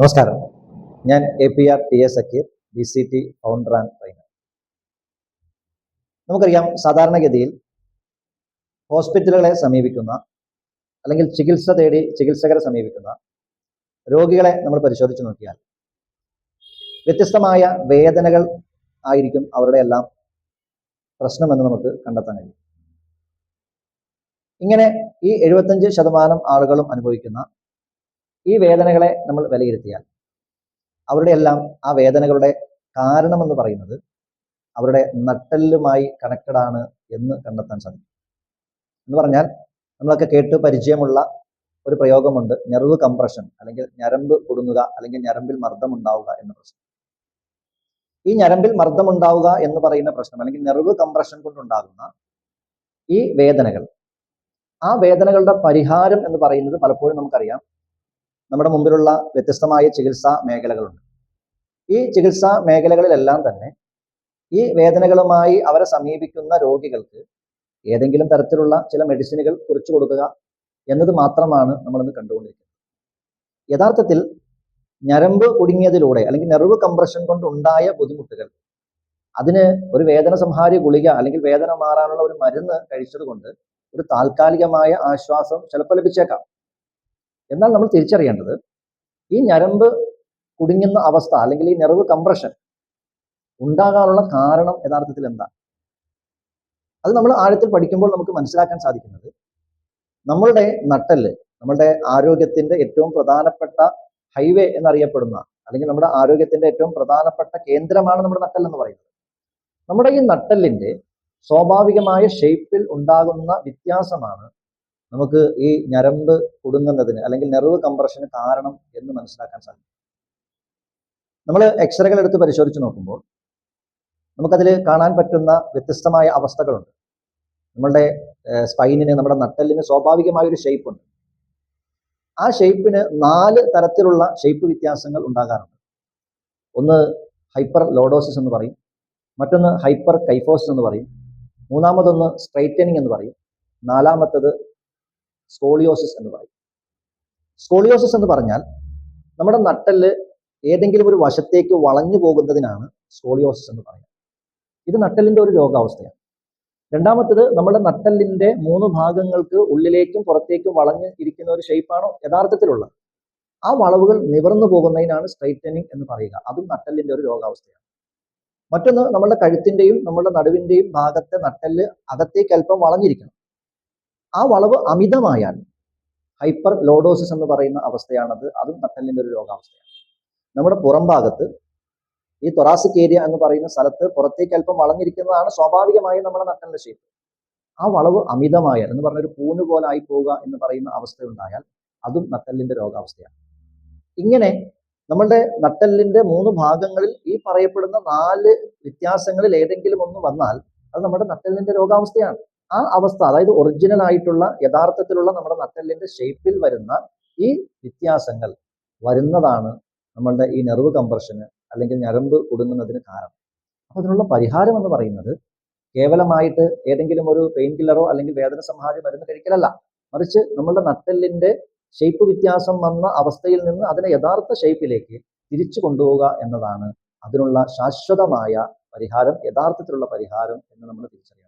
നമസ്കാരം. ഞാൻ A P R T S Zakir B C T founder and trainer നമുക്കറിയാം സാധാരണഗതിയിൽ ഹോസ്പിറ്റലുകളെ സമീപിക്കുന്ന അല്ലെങ്കിൽ ചികിത്സ തേടി ചികിത്സകരെ സമീപിക്കുന്ന രോഗികളെ നമ്മൾ പരിശോധിച്ച് നോക്കിയാൽ വ്യത്യസ്തമായ വേദനകൾ ആയിരിക്കും അവരുടെ എല്ലാം പ്രശ്നമെന്ന് നമുക്ക് കണ്ടെത്താൻ കഴിയും. ഇങ്ങനെ ഈ എഴുപത്തഞ്ച് ശതമാനം ആളുകളും അനുഭവിക്കുന്ന ഈ വേദനകളെ നമ്മൾ വിലയിരുത്തിയാൽ അവരുടെ എല്ലാം ആ വേദനകളുടെ കാരണമെന്ന് പറയുന്നത് അവരുടെ നട്ടെല്ലുമായി കണക്റ്റഡ് ആണ് എന്ന് കണ്ടെത്താൻ സാധിക്കും. എന്ന് പറഞ്ഞാൽ നമ്മളൊക്കെ കേട്ട് പരിചയമുള്ള ഒരു പ്രയോഗമുണ്ട്. നെർവ് കംപ്രഷൻ അല്ലെങ്കിൽ ഞരമ്പ് കൊടുങ്ങുക അല്ലെങ്കിൽ ഞരമ്പിൽ മർദ്ദം ഉണ്ടാവുക എന്ന പ്രശ്നം. ഈ ഞരമ്പിൽ മർദ്ദം ഉണ്ടാവുക എന്ന് പറയുന്ന പ്രശ്നം അല്ലെങ്കിൽ നെർവ് കംപ്രഷൻ കൊണ്ടുണ്ടാകുന്ന ഈ വേദനകൾ ആ വേദനകളുടെ പരിഹാരം എന്ന് പറയുന്നത് പലപ്പോഴും നമുക്കറിയാം. നമ്മുടെ മുമ്പിലുള്ള വ്യത്യസ്തമായ ചികിത്സാ മേഖലകളുണ്ട്. ഈ ചികിത്സാ മേഖലകളിലെല്ലാം തന്നെ ഈ വേദനകളുമായി അവരെ സമീപിക്കുന്ന രോഗികൾക്ക് ഏതെങ്കിലും തരത്തിലുള്ള ചില മെഡിസിനുകൾ കുറിച്ചു കൊടുക്കുക എന്നത് മാത്രമാണ് നമ്മളിന്ന് കണ്ടുകൊണ്ടിരിക്കുന്നത്. യഥാർത്ഥത്തിൽ ഞരമ്പ് കുടുങ്ങിയതിലൂടെ അല്ലെങ്കിൽ നെർവ് കംപ്രഷൻ കൊണ്ടുണ്ടായ ബുദ്ധിമുട്ടുകൾ അതിന് ഒരു വേദന സംഹാരി ഗുളിക അല്ലെങ്കിൽ വേദന മാറാനുള്ള ഒരു മരുന്ന് കഴിച്ചതുകൊണ്ട് ഒരു താൽക്കാലികമായ ആശ്വാസം ചിലപ്പോൾ ലഭിച്ചേക്കാം. എന്നാൽ നമ്മൾ തിരിച്ചറിയേണ്ടത് ഈ ഞരമ്പ് കുടുങ്ങുന്ന അവസ്ഥ അല്ലെങ്കിൽ ഈ നെർവ് കംപ്രഷൻ ഉണ്ടാകാനുള്ള കാരണം യഥാർത്ഥത്തിൽ എന്താ? അത് നമ്മൾ ആഴത്തിൽ പഠിക്കുമ്പോൾ നമുക്ക് മനസ്സിലാക്കാൻ സാധിക്കുന്നത് നമ്മളുടെ നട്ടൽ നമ്മളുടെ ആരോഗ്യത്തിന്റെ ഏറ്റവും പ്രധാനപ്പെട്ട ഹൈവേ എന്നറിയപ്പെടുന്ന അല്ലെങ്കിൽ നമ്മുടെ ആരോഗ്യത്തിന്റെ ഏറ്റവും പ്രധാനപ്പെട്ട കേന്ദ്രമാണ് നമ്മുടെ നട്ടൽ എന്ന് പറയുന്നത്. നമ്മുടെ ഈ നട്ടലിന്റെ സ്വാഭാവികമായ ഷേപ്പിൽ ഉണ്ടാകുന്ന വ്യത്യാസമാണ് നമുക്ക് ഈ ഞരമ്പ് കുടുങ്ങുന്നതിന് അല്ലെങ്കിൽ നെർവ് കംപ്രഷന് കാരണം എന്ന് മനസ്സിലാക്കാൻ സാധിക്കും. നമ്മൾ എക്സ്റേകൾ എടുത്ത് പരിശോധിച്ച് നോക്കുമ്പോൾ നമുക്കതിൽ കാണാൻ പറ്റുന്ന വ്യത്യസ്തമായ അവസ്ഥകളുണ്ട്. നമ്മളുടെ സ്പൈനിന് നമ്മുടെ നട്ടലിന് സ്വാഭാവികമായ ഒരു ഷേപ്പ് ഉണ്ട്. ആ ഷേപ്പിന് നാല് തരത്തിലുള്ള ഷേപ്പ് വ്യത്യാസങ്ങൾ ഉണ്ടാകാറുണ്ട്. ഒന്ന് ഹൈപ്പർ ലോഡോസിസ് എന്ന് പറയും. മറ്റൊന്ന് ഹൈപ്പർ കൈഫോസിസ് എന്ന് പറയും. മൂന്നാമതൊന്ന് സ്ട്രൈറ്റനിങ് എന്ന് പറയും. നാലാമത്തത് സ്കോളിയോസിസ് എന്ന് പറയും. സ്കോളിയോസിസ് എന്ന് പറഞ്ഞാൽ നമ്മുടെ നട്ടൽ ഏതെങ്കിലും ഒരു വശത്തേക്ക് വളഞ്ഞു പോകുന്നതിനാണ് സ്കോളിയോസിസ് എന്ന് പറയുന്നത്. ഇത് നട്ടലിന്റെ ഒരു രോഗാവസ്ഥയാണ്. രണ്ടാമത്തത് നമ്മുടെ നട്ടലിന്റെ മൂന്ന് ഭാഗങ്ങൾക്ക് ഉള്ളിലേക്കും പുറത്തേക്കും വളഞ്ഞ് ഇരിക്കുന്ന ഒരു ഷേപ്പാണോ യഥാർത്ഥത്തിലുള്ളത്. ആ വളവുകൾ നിവർന്നു പോകുന്നതിനാണ് സ്ട്രൈറ്റനിങ് എന്ന് പറയുക. അതും നട്ടലിന്റെ ഒരു രോഗാവസ്ഥയാണ്. മറ്റൊന്ന് നമ്മുടെ കഴുത്തിന്റെയും നമ്മുടെ നടുവിന്റെയും ഭാഗത്തെ നട്ടൽ അകത്തേക്ക് അല്പം വളഞ്ഞിരിക്കണം. ആ വളവ് അമിതമായാൽ ഹൈപ്പർ ലോഡോസിസ് എന്ന് പറയുന്ന അവസ്ഥയാണത്. അതും നട്ടലിന്റെ ഒരു രോഗാവസ്ഥയാണ്. നമ്മുടെ പുറം ഭാഗത്ത് ഈ തൊറാസിക് ഏരിയ എന്ന് പറയുന്ന സ്ഥലത്ത് പുറത്തേക്ക് അല്പം വളഞ്ഞിരിക്കുന്നതാണ് സ്വാഭാവികമായും നമ്മുടെ നട്ടലിന്റെ ഷേപ്പ് ആ വളവ് അമിതമായാൽ എന്ന് പറഞ്ഞ ഒരു പൂന് പോലെ ആയി പോവുക എന്ന് പറയുന്ന അവസ്ഥ ഉണ്ടായാൽ അതും നട്ടലിന്റെ രോഗാവസ്ഥയാണ്. ഇങ്ങനെ നമ്മളുടെ നട്ടലിന്റെ മൂന്ന് ഭാഗങ്ങളിൽ ഈ പറയപ്പെടുന്ന നാല് വ്യത്യാസങ്ങളിൽ ഏതെങ്കിലും ഒന്ന് വന്നാൽ അത് നമ്മുടെ നട്ടലിന്റെ രോഗാവസ്ഥയാണ്. ആ അവസ്ഥ അതായത് ഒറിജിനൽ ആയിട്ടുള്ള യഥാർത്ഥത്തിലുള്ള നമ്മുടെ നട്ടെല്ലിന്റെ ഷേപ്പിൽ വരുന്ന ഈ വ്യത്യാസങ്ങൾ വരുന്നതാണ് നമ്മളുടെ ഈ നെർവ് കംപ്രഷന് അല്ലെങ്കിൽ ഞരമ്പ് കുടുങ്ങുന്നതിന് കാരണം. അപ്പോൾ അതിനുള്ള പരിഹാരം എന്ന് പറയുന്നത് കേവലമായിട്ട് ഏതെങ്കിലും ഒരു പെയിൻ കില്ലറോ അല്ലെങ്കിൽ വേദന സംഹാരി മരുന്ന് കഴിക്കലല്ല. മറിച്ച് നമ്മളുടെ നട്ടെല്ലിന്റെ ഷേപ്പ് വ്യത്യാസം വന്ന അവസ്ഥയിൽ നിന്ന് അതിനെ യഥാർത്ഥ ഷേപ്പിലേക്ക് തിരിച്ചു കൊണ്ടുപോവുക എന്നതാണ് അതിനുള്ള ശാശ്വതമായ പരിഹാരം യഥാർത്ഥത്തിലുള്ള പരിഹാരം എന്ന് നമ്മൾ തിരിച്ചറിയുന്നത്